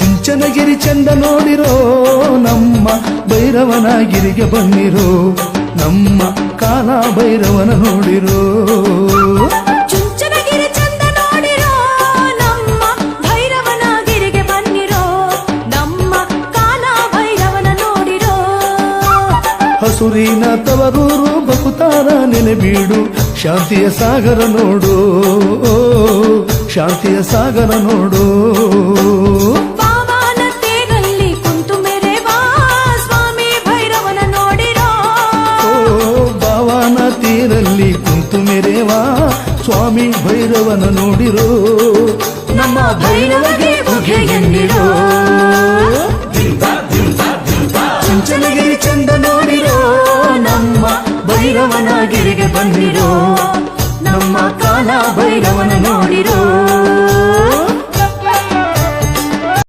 ಚುಂಚನಗಿರಿ ಚಂದ ನೋಡಿರೋ ನಮ್ಮ ಭೈರವನ ನೋಡಿರೋ. ಚುಂಚನಗಿರಿ ಚಂದ ನೋಡಿರೋ ನಮ್ಮ ಭೈರವನಗಿರಿಗೆ ಬನ್ನಿರೋ ನಮ್ಮ ಕಾಲ ಭೈರವನ ನೋಡಿರೋ. ಹಸುರಿನ ತವರೂರು ಬಕುತಾರ ನೆನೆಬೀಡು ಶಾಂತಿಯ ಸಾಗರ ನೋಡು ಶಾಂತಿಯ ಸಾಗರ ನೋಡು. ಮೆರೆವಾ ಸ್ವಾಮಿ ಭೈರವನ ನೋಡಿರೋ, ನಮ್ಮ ಭೈರವಗೆ ಉಗೆಯನ್ನಿರೋ ಚಂಚಲಗಿರಿ ಚಂದ ನೋಡಿರೋ, ನಮ್ಮ ಭೈರವನ ಗಿರಿಗೆ ಬಂದಿರೋ, ನಮ್ಮ ಕಾಲ ಭೈರವನ